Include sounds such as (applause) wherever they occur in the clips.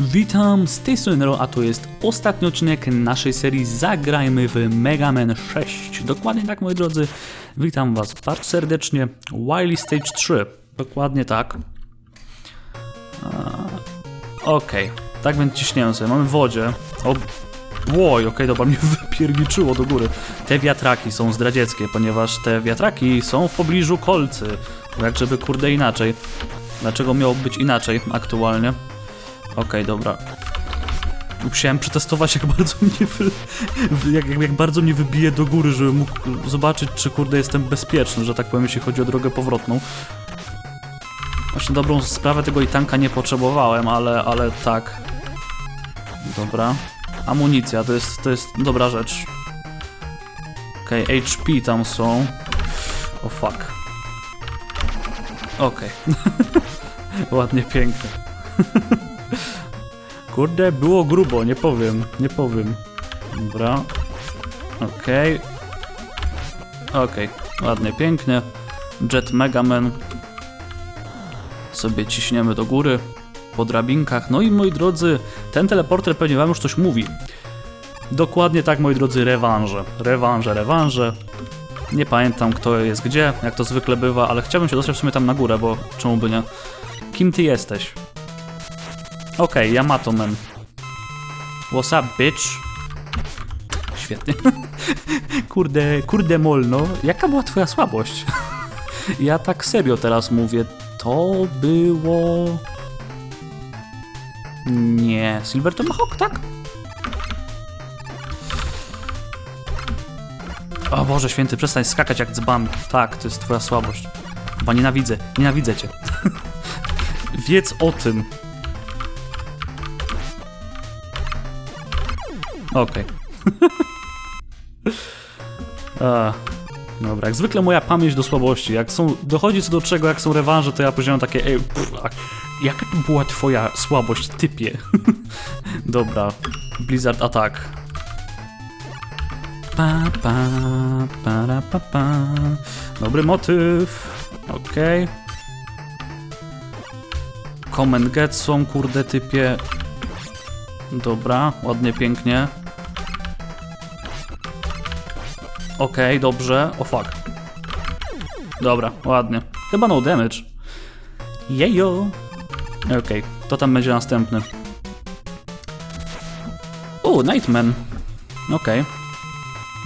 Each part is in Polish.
Witam, z tej strony Nero, a to jest ostatni odcinek naszej serii Zagrajmy w Mega Man 6. Dokładnie tak, moi drodzy. Witam was bardzo serdecznie. Wily Stage 3. Dokładnie tak. Okej, tak więc ciśniemy sobie. Mamy wodzie. O, Oj, okej, dobra, mnie (laughs) wypierniczyło do góry. Te wiatraki są zdradzieckie, ponieważ te wiatraki są w pobliżu kolcy. Jak żeby kurde inaczej. Dlaczego miało być inaczej aktualnie? Okej, dobra. Musiałem przetestować, jak bardzo (laughs) mnie wy... jak, jak, bardzo mnie wybije do góry, żeby mógł zobaczyć, czy kurde jestem bezpieczny, że tak powiem, jeśli chodzi o drogę powrotną. Właśnie dobrą sprawę tego i tanka nie potrzebowałem, ale, ale tak. Dobra. Amunicja, to jest, to jest dobra rzecz. Okej, HP tam są. O fuck. Okej. (laughs) Ładnie, pięknie. (laughs) Kurde, było grubo, nie powiem, nie powiem. Dobra. Okej. Okej, ładnie, pięknie. Jet Megaman. Sobie ciśniemy do góry po drabinkach. No i moi drodzy, ten teleporter pewnie wam już coś mówi. Dokładnie tak, moi drodzy, rewanże. Rewanże, rewanże. Nie pamiętam, kto jest gdzie, jak to zwykle bywa, ale chciałbym się dostać w sumie tam na górę, bo czemu by nie? Kim ty jesteś? Okej, Yamato Man. What's up, bitch? Świetnie. (laughs) kurde, kurde molno. Jaka była twoja słabość? (laughs) ja tak serio teraz mówię. To było... Nie, Silver Tomahawk, tak? O Boże święty, przestań skakać jak dzban. Tak, to jest twoja słabość. Chyba nienawidzę, nienawidzę cię. (laughs) Wiedz o tym. Okej. (laughs) A, Dobra, jak zwykle moja pamięć do słabości. Jak są, dochodzi co do czego, jak są rewanże, to ja poziomam takie, ej, pff, a jaka to była twoja słabość, typie? (laughs) Dobra, Blizzard Attack. Pa, pa, para, pa, pa. Dobry motyw. Okej. Come and get są, kurde, typie. Dobra, ładnie, pięknie. Okej, dobrze. O fuck. Dobra, ładnie. Chyba no damage. Jejo. Okej, to tam będzie następny. O, Nightman. Okej.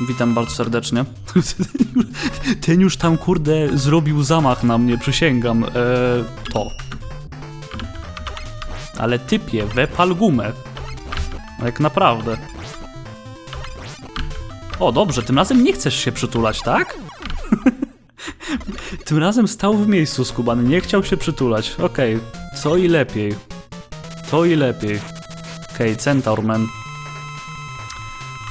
Witam bardzo serdecznie. (laughs) Ten już tam, kurde, zrobił zamach na mnie, przysięgam. Eee, to. Ale typie, wepal gumę. Jak naprawdę. O, dobrze, tym razem nie chcesz się przytulać, tak? (laughs) tym razem stał w miejscu skubany, nie chciał się przytulać. Okej, co i lepiej. To i lepiej. Okej, Centaurman.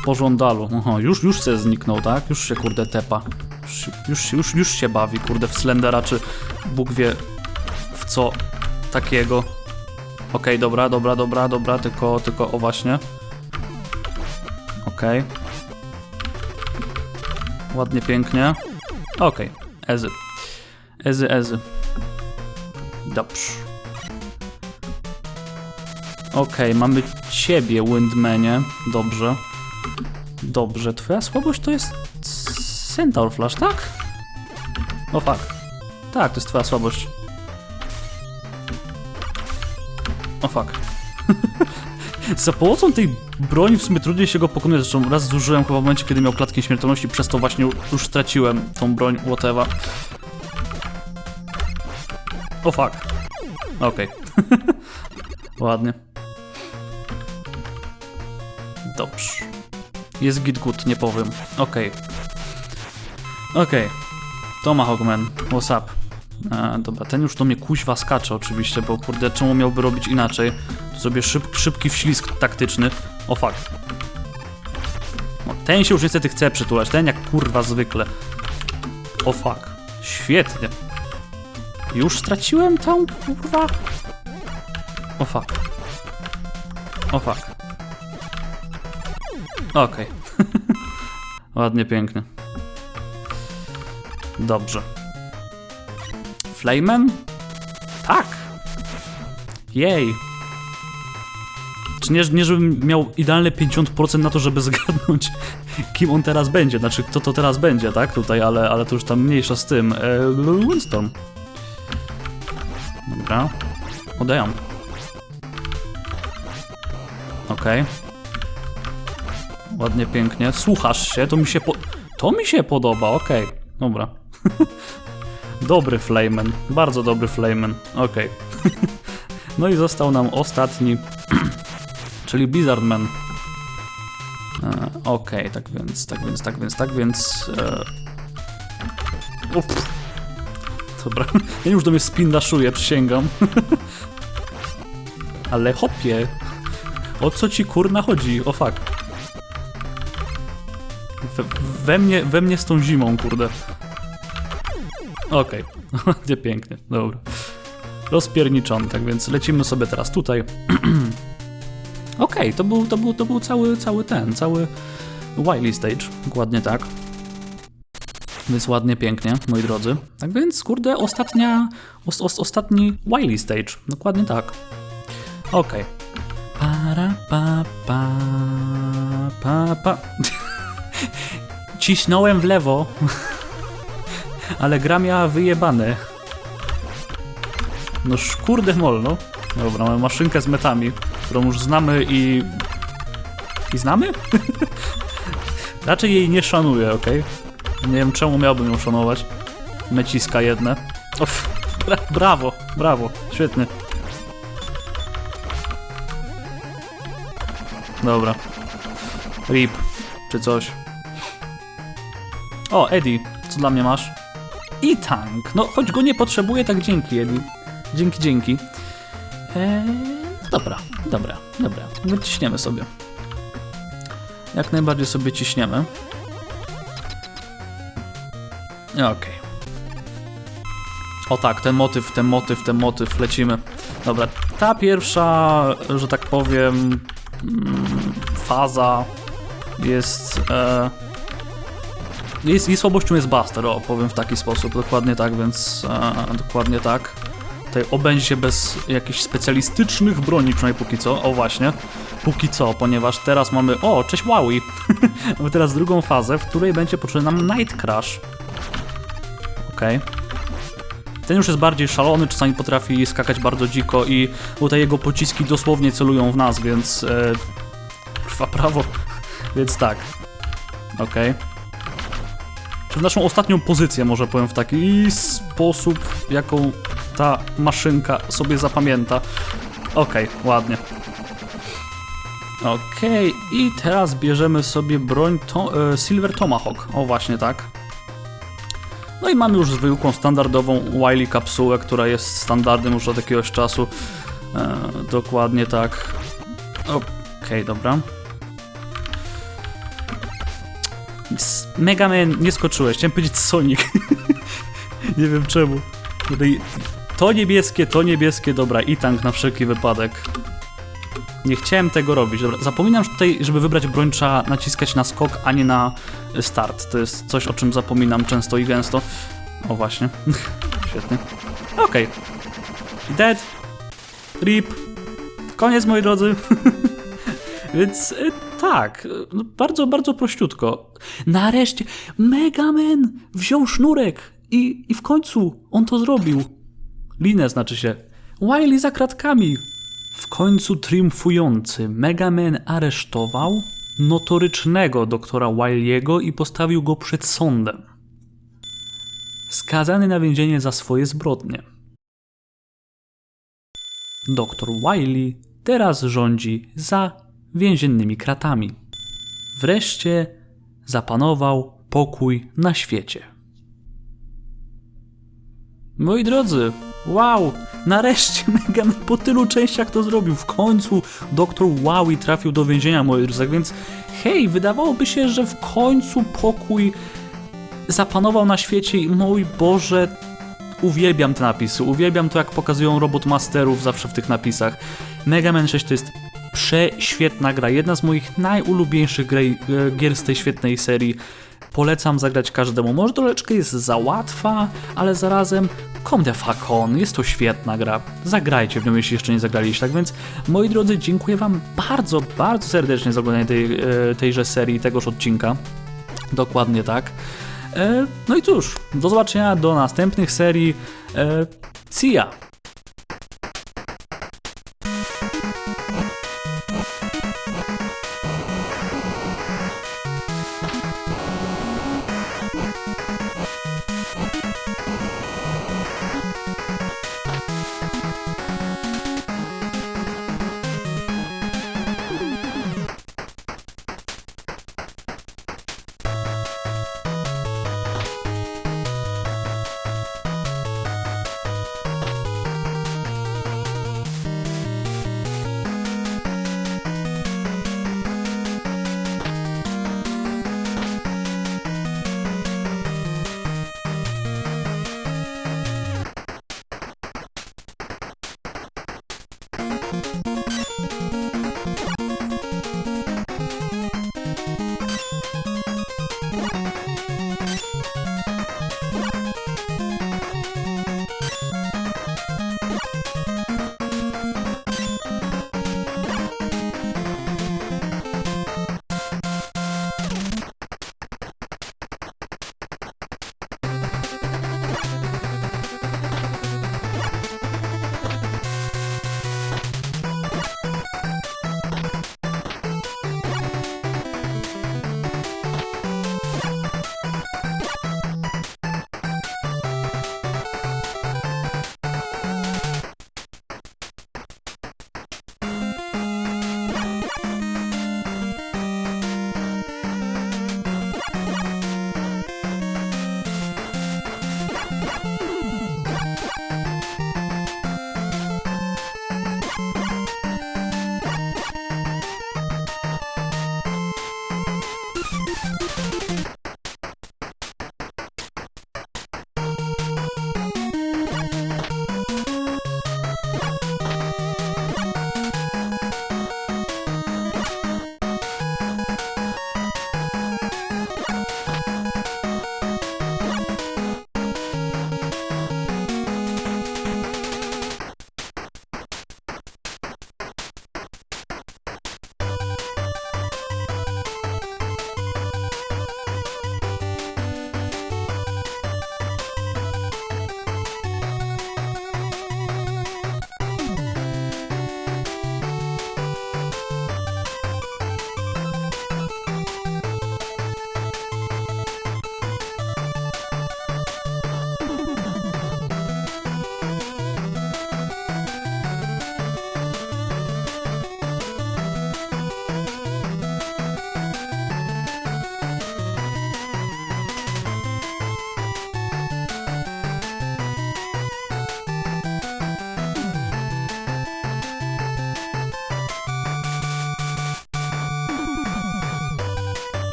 W pożądalu. Oho, już, już se zniknął, tak? Już się, kurde, tepa. Już, już, już, już się bawi, kurde, w Slendera, czy Bóg wie w co takiego. Okej, dobra, dobra, dobra, dobra, tylko, tylko, o właśnie. Okej. Ładnie, pięknie. Okej, ezy. Ezy, ezy. Dobrze. Okej, mamy ciebie, Windmanie. Dobrze. Dobrze, twoja słabość to jest Centaur Flash, tak? O fuck. Tak, to jest twoja słabość. O fuck. (laughs) Za pomocą tej broni w sumie trudniej się go pokonać, zresztą raz zużyłem chyba w momencie, kiedy miał klatkę śmiertelności, przez to właśnie już straciłem tą broń, whatever. O fuck. Okej. (laughs) Ładnie. Dobrze. Jest git good, nie powiem. Okej. Okej. Tomahawk Man, what's up? E, dobra, ten już do mnie kuźwa skacze oczywiście, bo kurde, czemu miałby robić inaczej? Sobie szyb, szybki wślizg taktyczny. O fuck. No, ten się już niestety chce przytulać, ten jak kurwa zwykle. O fuck. Świetnie. Już straciłem tą kurwa? O fuck. O fuck. Okej. (laughs) Ładnie, pięknie. Dobrze. Flamen? Tak. Jej. Czy nie, nie żebym miał idealne 50% na to, żeby zgadnąć, kim on teraz będzie, znaczy kto to teraz będzie, tak, tutaj, ale, ale to już tam mniejsza z tym. E, Winston. Dobra. Odejam. Okej. Ładnie, pięknie. Słuchasz się, to mi się po... To mi się podoba, okej. Dobra. (laughs) dobry Flayman, bardzo dobry Flayman, okej. (laughs) no i został nam ostatni, (clears throat) czyli Blizzardman. E, okej, tak więc, tak więc, tak więc, tak więc... E... Dobra, (laughs) ja już do mnie spin dashuje, przysięgam. (laughs) Ale hopie, o co ci kurna chodzi? O fuck. We, we, mnie, we mnie z tą zimą, kurde. Okej, (laughs) okay. pięknie, dobra. Rozpierniczony, tak więc lecimy sobie teraz tutaj. (clears throat) Okej, okay, to, był, to, był, to był cały, cały ten, cały Wily Stage, dokładnie tak. Więc ładnie, pięknie, moi drodzy. Tak więc, kurde, ostatnia, os, os, ostatni Wily Stage, dokładnie tak. Okej. Okay. Para, pa, pa, pa, pa. (laughs) Cisnąłem w lewo, (laughs) ale gra miała wyjebane. No kurde molno. Dobra, mamy maszynkę z metami, którą już znamy i... I znamy? (laughs) Raczej jej nie szanuję, ok? Nie wiem czemu miałbym ją szanować. Meciska jedne. Of, bra brawo, brawo, świetnie. Dobra. Rip. Czy coś. O, Eddie. Co dla mnie masz? I tank. No, choć go nie potrzebuję, tak dzięki, Eddie. Dzięki, dzięki. Eee, dobra, dobra, dobra. Wyciśniemy sobie. Jak najbardziej sobie ciśniemy. Okej. Okay. O tak, ten motyw, ten motyw, ten motyw, lecimy. Dobra, ta pierwsza, że tak powiem, faza jest, e, jest jej słabością jest Buster, o, powiem w taki sposób, dokładnie tak, więc e, dokładnie tak. Tutaj obędzie się bez jakichś specjalistycznych broni, przynajmniej póki co, o właśnie, póki co, ponieważ teraz mamy, o, cześć Wowie, (laughs) mamy teraz drugą fazę, w której będzie potrzebny nam Night Crash. Okej. Okay. Ten już jest bardziej szalony, czasami potrafi skakać bardzo dziko i tutaj jego pociski dosłownie celują w nas, więc e, prawo, (laughs) więc tak. Ok. Czy w naszą ostatnią pozycję, może powiem w taki sposób, jaką ta maszynka sobie zapamięta. Ok, ładnie. Ok, i teraz bierzemy sobie broń to, e, Silver Tomahawk. O, właśnie tak. No i mamy już zwykłą, standardową Wily kapsułę, która jest standardem już od jakiegoś czasu. E, dokładnie tak. Okej, okay, dobra. Mega Man, nie skoczyłeś. Chciałem powiedzieć Sonic. (laughs) nie wiem czemu. Tutaj to niebieskie, to niebieskie, dobra, i tank na wszelki wypadek. Nie chciałem tego robić. Dobra, zapominam, tutaj, żeby wybrać broń, trzeba naciskać na skok, a nie na start. To jest coś, o czym zapominam często i gęsto. O, właśnie. (laughs) Świetnie. Okej. Okay. Dead. Rip. Koniec, moi drodzy. (laughs) Więc y, tak, no, bardzo, bardzo prościutko. Nareszcie Mega Man wziął sznurek i, i w końcu on to zrobił. Linę znaczy się. Wiley za kratkami. W końcu triumfujący Mega Man aresztował notorycznego doktora Wiley'ego i postawił go przed sądem. Skazany na więzienie za swoje zbrodnie. Doktor Wiley teraz rządzi za więziennymi kratami. Wreszcie zapanował pokój na świecie. Moi drodzy, wow, nareszcie (laughs) Megan po tylu częściach to zrobił. W końcu doktor Wowie trafił do więzienia, moi drodzy, tak więc hej, wydawałoby się, że w końcu pokój zapanował na świecie i mój Boże, uwielbiam te napisy, uwielbiam to jak pokazują robotmasterów zawsze w tych napisach. Mega Man 6 to jest prześwietna gra, jedna z moich najulubieńszych gier z tej świetnej serii. Polecam zagrać każdemu. Może troszeczkę jest za łatwa, ale zarazem come the fuck on, jest to świetna gra. Zagrajcie w nią, jeśli jeszcze nie zagraliście. Tak więc, moi drodzy, dziękuję wam bardzo, bardzo serdecznie za oglądanie tej, e, tejże serii, tegoż odcinka. Dokładnie tak. E, No i cóż, do zobaczenia do następnych serii. E, See ya!